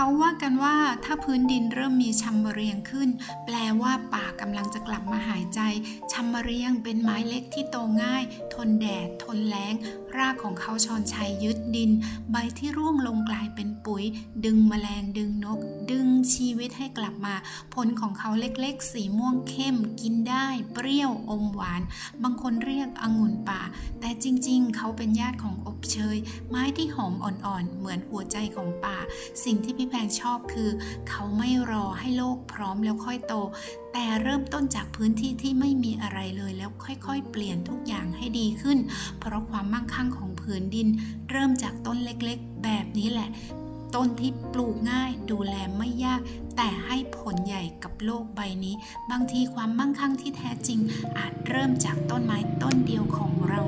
เขาว่ากันว่าถ้าพื้นดินเริ่มมีชัมมะเรียงขึ้น แปลว่าป่ากำลังจะกลับมาหายใจ ชัมมะเรียงเป็นไม้เล็กที่โตง่าย ทนแดด ทนแล้ง รากของเขาชอนชัยยึดดิน ใบที่ร่วงลงกลายเป็นปุ๋ย ดึงแมลงดึงนก ดึงชีวิตให้กลับมา ผลของเขาเล็กๆ สีม่วงเข้ม กินได้ เปรี้ยวอมหวาน บางคนเรียกองุ่นป่า แต่จริงๆ เขาเป็นญาติของอบเชย ไม้ที่หอมอ่อนๆ เหมือนหัวใจของป่า สิ่งที่พี่แพงชอบคือ เขาไม่รอให้โลกพร้อมแล้วค่อยโต แต่เริ่มต้นจากพื้นที่ที่ไม่มีอะไรเลยแล้วค่อยๆ เปลี่ยนทุกอย่างให้ดีขึ้น เพราะความมั่งคั่งของผืนดิน เริ่มจากต้นเล็กๆ แบบนี้แหละ ต้นที่ปลูกง่ายดูแลไม่ยากแต่ให้ผลใหญ่กับโลกใบนี้ บางทีความมั่งคั่งที่แท้จริง อาจเริ่มจากต้นไม้ต้นเดียวของเรา